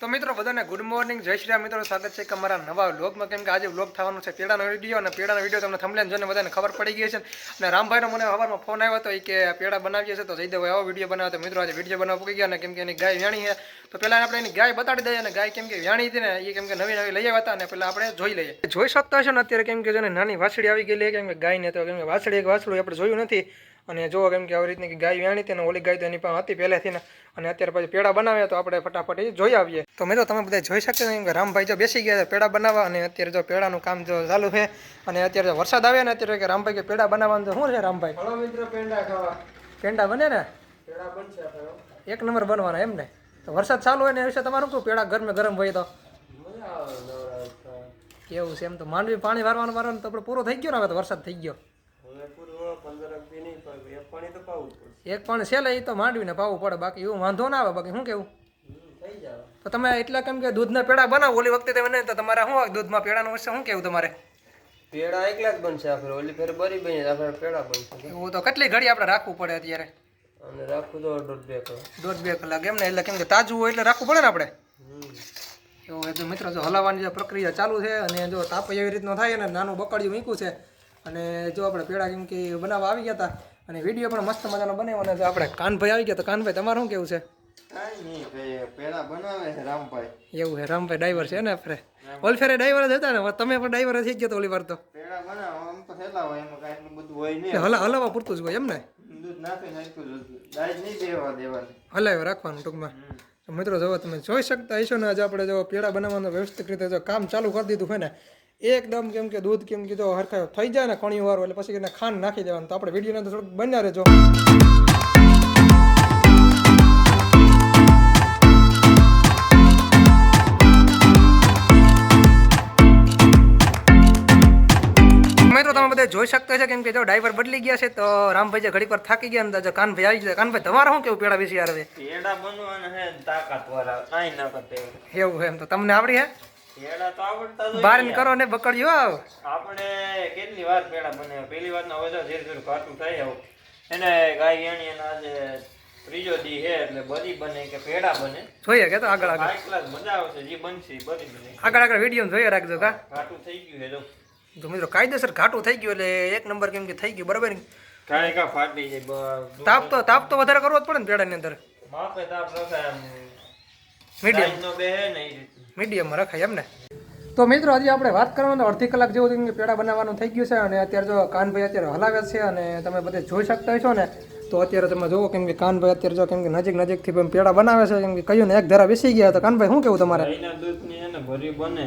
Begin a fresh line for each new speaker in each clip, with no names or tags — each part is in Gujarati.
તો મિત્રો, બધાને ગુડ મોર્નિંગ જય શ્રી રામ. મિત્રો, સ્વાગત છે કે અમારા નવા વ્લોગમાં કેમ કે આજે વ્લોગ થવાનો છે પેડાનો વીડિયો અને પેડાનો વીડિયો તમને થમલેન જોઈને બધાને ખબર પડી ગઈ છે અને રામભાઈનો મને સવારમાં ફોન આવ્યો હતો એ કે પેડા બનાવીએ છે, તો જયદેવ આવો વીડિયો બનાવ્યો તો મિત્રો, આજે વીડિયો બનાવવા પૂકી ગયા અને કેમ કે એની ગાય વ્યાણી છે. તો પહેલાં આપણે એની ગાય બતાડી દઈએ. અને ગાય કેમ કે વ્યાણી હતી ને એ કેમ કે નવી નવી લઈ આવ્યા હતા અને પહેલાં આપણે જોઈ લઈએ. જોઈ શકતા હશો ને અત્યારે કેમ કે જો નાની વાછડી આવી ગયેલી કેમ કે ગાયને તો કેમ કે વાછડી એક વાછડું આપણે જોયું નથી. અને જો કેમ કે આવી રીતની ગાય વ્યાણી હતી ને ઓલી ગાય તો એની પાસે હતી પહેલેથી ને અને અત્યારે પછી પેડા બનાવ્યા તો આપણે ફટાફટ એ જોઈ આવીએ. તો મિત્રો તમે બધા જોઈ શકશો કેમ કે રામભાઈ જો બેસી ગયા છે પેડા બનાવવા અને અત્યારે જો પેડાનું કામ જો ચાલુ છે અને અત્યારે જો વરસાદ આવે ને અત્યારે કે રામભાઈ કે પેડા બનાવવાનું તો શું છે રામભાઈ?
પેંડા ખાવા.
પેંડા બને ને?
પેડા બનશે
એક નંબર બનવાના એમ ને? તો વરસાદ ચાલુ હોય ને એ વિશે તમારું શું? પેડા ગરમે ગરમ હોય તો. કેવું છે એમ તો માંડવી પાણી વારવાનું વારવાનું તો આપણે પૂરો થઈ ગયો ને હવે તો વરસાદ થઈ ગયો
હવે પૂરું પંદર દી નહીં પણ એક પણ
છે છેલ્લે એ તો માંડવીને પાવું પડે બાકી એવું વાંધો ના આવે બાકી શું કેવું? તો તમે એટલા કેમ કે દૂધના પેડા બનાવો ઓલી વખતે તમે તો તમારે શું દૂધમાં પેડાનું હશે શું કેવું તમારે?
પેડા એકલા જ બનશે આપણે ઓલી ફેર બરી બની આપણે પેડા બનશે.
એવું તો કેટલી ઘડી આપણે રાખવું પડે અત્યારે?
અને રાખવું તો દોઢ બે કલાક.
દોઢ બે કલાક એમ ને એટલે કેમ કે તાજું હોય એટલે રાખવું પડે ને આપણે? એવું તો મિત્રો જો હલાવવાની જે પ્રક્રિયા ચાલુ છે અને જો તાપ એવી રીતનો થાય ને નાનું બકડિયું મૂક્યું છે અને જો આપણે પેડા કેમ કે બનાવવા આવી ગયા હતા અને વીડિયો પણ મસ્ત મજાનો બનાવ્યો અને જો આપણે કાનભાઈ આવી ગયા તો કાનભાઈ તમારું શું કેવું છે?
છે
એવું છે રામભાઈ ડ્રાઈવર છે ને આપણે? ઓલફેરે ડ્રાઈવર જ હતા ને? તમે પણ ડ્રાઈવર થઈ ગયો તો ઓલી વાર તો. હલા હલાવવા પૂરતું જ હોય એમ ને? હલાવ્યો રાખવાનું ટૂંકમાં. તો મિત્રો જો તમે જોઈ શકતા હશો ને આજે આપણે જો પેડા બનાવવાનું વ્યવસ્થિત રીતે જો કામ ચાલુ કરી દીધું હોય ને એકદમ કેમ કે દૂધ કેમ કે જો હરખા થઈ જાય ને કણી વાર એટલે પછી એને ખાંડ નાખી દેવાનું. તો આપણે વિડીયોને થોડુંક બન્યા રહેજો. તમે બધા જોઈ શકતા છે કેમ કે જો ડ્રાઈવર બદલી ગયા છે તો રામભાઈ ઘડી પર થાકી ગયા તો જો કાનભાઈ આવી ગયા કાનભાઈ તમારે શું કેવું પેડા વિશે આવે
પેડા બનવાના હે તાકાત વાળા. કાંઈ ના કરતે
એવું. એમ તો. તમને આવડી હે
પેડા તો આવડતા જ હોય
બાર
ને
કરો ને બકડ્યો આવ.
આપણે કેટલી વાર પેડા બને પેલી વાર ના તો ધીરે ધીરે ઘાટું થાય આવું. એને ગાય એની એના આજે ત્રીજો દી હે એટલે બધી બને કે પેડા બને.
જોઈએ કે તો આગળ આગળ.
ક્લાસ મજા આવશે જે બનશે બધી બને.
આગળ આગળ વીડિયો જોઈએ રાખજો કા.
ઘાટું થઈ ગયું હે જો
તો મિત્રો કાયદેસર ઘાટું થઈ ગયું એટલે એક નંબર કેમ કે થઈ ગયું બરાબર ને?
કાંઈ કા ફાટી જાય
તાપ તો તાપ તો વધારે કરવો જ પડે ને પેડાની અંદર.
માપે તાપ આમ
મીડિયમ.
નો બેહે ને ઈ. રીતનું.
મીડિયમમાં રખાય એમ ને તો મિત્રો હજી આપણે વાત કરવાનું અડધી કલાક જેવું પેડા બનાવવાનું થઈ ગયું છે અને અત્યારે જો કાનભાઈ અત્યારે હલાવે છે અને તમે બધે જોઈ શકતા હશો ને તો અત્યારે તમે જુઓ કેમ કે કાનભાઈ અત્યારે જો કેમ કે નજીક નજીકથી પણ પેડા બનાવે છે કેમ કે કહ્યું ને એક ધરા બેસી ગયા તો કાનભાઈ શું કેવું તમારે?
દૂધની એને ભરી બને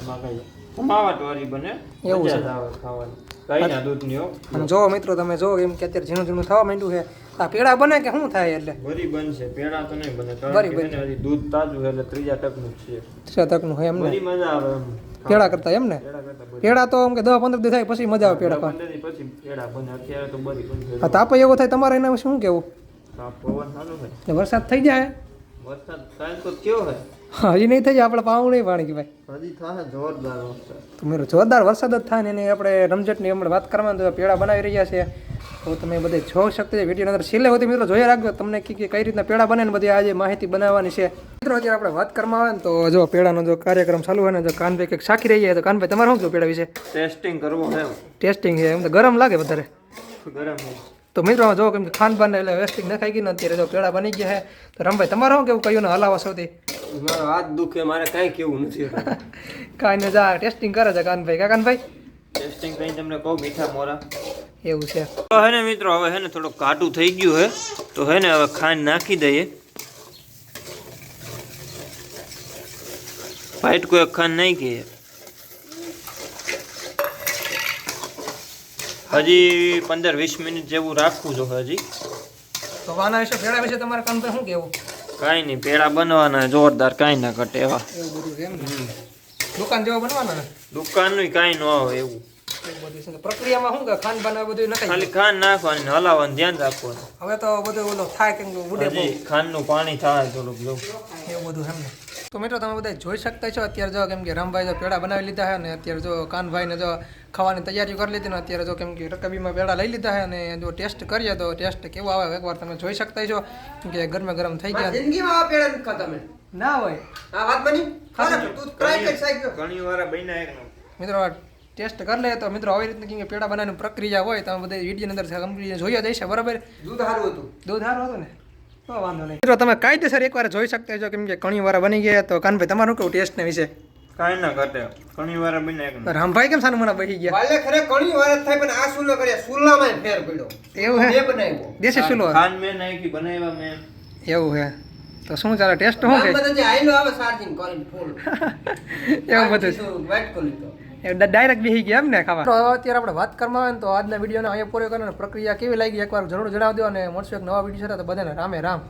એમાં કઈ કમાવટ વાળી બને
એવું છે.
ખાવાની ગાયના દૂધની હો.
અને જો મિત્રો તમે જો એમ કે અત્યારે ઝીણું ઝીણું થવા માંડ્યું છે આ પેડા બને કે શું થાય એટલે?
ભરી બનશે પેડા તો નહીં બને કારણ કે હજી દૂધ તાજું છે એટલે ત્રીજા ટકનું છે.
ત્રીજા ટકનું હોય
એમને મજા આવે એમ.
પેડા કરતા એમ ને?
પેડા
તો એમ કે દસ પંદર દિવસ થાય પછી મજા આવે પેડા ખાવા
પંદર પછી પેડા બને અત્યારે તો બરી બનશે
તાપ એવો થાય તમારે એના વિશે શું કેવું
પવન સારું
વરસાદ થઈ જાય.
વરસાદ થાય તો કેવો છે
હા, હજી નહીં થઈ આપણે પાવું નહીં પાણી કે ભાઈ
હજી થાય જોરદાર વરસાદ.
તો મેરો જોરદાર વરસાદ જ થાય ને એની આપણે રમઝટની હમણાં વાત કરવાનું તો પેડા બનાવી રહ્યા છે. તો તમે બધે જોઈ શકતા છે વીડિયો અંદર છેલ્લે હોતી મિત્રો જોઈ રાખજો તમને કે કે કઈ રીતના પેડા બને ને બધી આજે માહિતી બનાવવાની છે. મિત્રો અત્યારે આપણે વાત કરવા આવે ને તો જો પેડાનો જો કાર્યક્રમ ચાલુ હોય ને જો કાનભાઈ કંઈક સાખી રહી જાય તો કાનભાઈ તમારે શું જો પેડા વિશે?
ટેસ્ટિંગ કરવું છે
ટેસ્ટિંગ છે એમ તો ગરમ લાગે વધારે.
ગરમ
તો મિત્રો જો કેમ કે ખાન પાન એટલે વેસ્ટિંગ નખાઈ ગઈ ને અત્યારે જો પેડા બની ગયા છે. તો રમભાઈ તમારે શું કેવું? કયું ને હલાવો સૌથી?
મારો હાથ દુખે મારે કાંઈ કેવું નથી.
કાંઈ ને જા ટેસ્ટિંગ કરે છે કાનભાઈ. કા કાનભાઈ?
ટેસ્ટિંગ કઈ તમને કહું મીઠા મોરા.
એવું છે.
તો હે ને મિત્રો હવે હે ને થોડું કાટું થઈ ગયું હે. તો હે ને હવે ખાંડ નાખી દઈએ. ફાઈટ કોઈ ખાંડ નાખી હજી પંદર વીસ મિનિટ જેવું રાખવું જો હજી.
તો વાના વિશે પેડા વિશે તમારે કાનભાઈ શું કેવું
કાંઈ નહીં પેડા બનવાના જોરદાર કાંઈ ના ઘટે એવા.
દુકાન જેવા બનવાના
દુકાનનું કાંઈ ન આવે એવું.
તો પ્રક્રિયામાં શું કે ખાંડ આ બધું નખાઈ
ખાલી ખાંડ નાખવાની હલાવવાનું ધ્યાન રાખવાનું.
હવે તો બધું ઓલો થાય કેમ કે ઉડે
ખાંડનું પાણી થાય થોડુંક જો.
એવું બધું એમ ને? તો મિત્રો તમે બધા જોઈ શકતા છો અત્યારે જો કેમ કે રામભાઈ જો પેડા બનાવી લીધા છે અને અત્યારે જો કાનભાઈને જો ખાવાની તૈયારી કરી લીધી ને અત્યારે જો કેમ કે રકબીમાં પેડા લઈ લીધા છે અને જો ટેસ્ટ કરીએ તો ટેસ્ટ કેવો આવે એકવાર તમે જોઈ શકતા છો કે ગરમે ગરમ થઈ ગયા.
જિંદગીમાં આ પેડા નથી ખાતા મેં.
ના હોય.
આ વાત બની? તું ટ્રાય કરી શકજો
ઘણી વાર બન્યા એક
મિત્રો ટેસ્ટ કરી લે તો મિત્રો આવી રીતની કે પેડા બનાવવાની પ્રક્રિયા હોય તમે બધા વીડિયો અંદર કમ્પ્લીટ જોઈ જ છે બરાબર?
દૂધ સારું હતું.
દૂધ સારું હતું ને? તો વાંધો નહીં. મિત્રો તમે કાયદેસર એકવાર જોઈ શકતા છો કેમ કે ઘણી વાર બની ગયા તો કાનભાઈ તમારું કેવું ટેસ્ટ ને વિશે?
કાંઈ ના ઘટે. ઘણી વાર એક
રામભાઈ કેમ સાનું મને બહી ગયા?
વાલે ખરે ઘણી વાર થાય પણ આ સુલો કર્યા. સુલામાં ફેર પડ્યો.
એવું હે?
બનાવ્યો.
દેશી સુલો
ખાંડ મેં નાખી બનાવ્યા મે.
એવું હે? તો શું ચાલે? ટેસ્ટ શું કે
ગામમાં જે આઈલો આવે ચાર્જિંગ કરીને ફૂલ
એવું બધું.
વાઇટ કોલી તો.
ડાયરેક્ટ બેસી ગયા એમ ને ખાવા. અત્યારે આપણે વાત કરવા આવે ને તો આજના વિડીયોને અહીંયા પૂરો કરવાનો. પ્રક્રિયા કેવી લાગી? એકવાર જરૂર જણાવજો અને મળશું એક નવા વીડિયો સાથે. તો બધાને રામે રામ.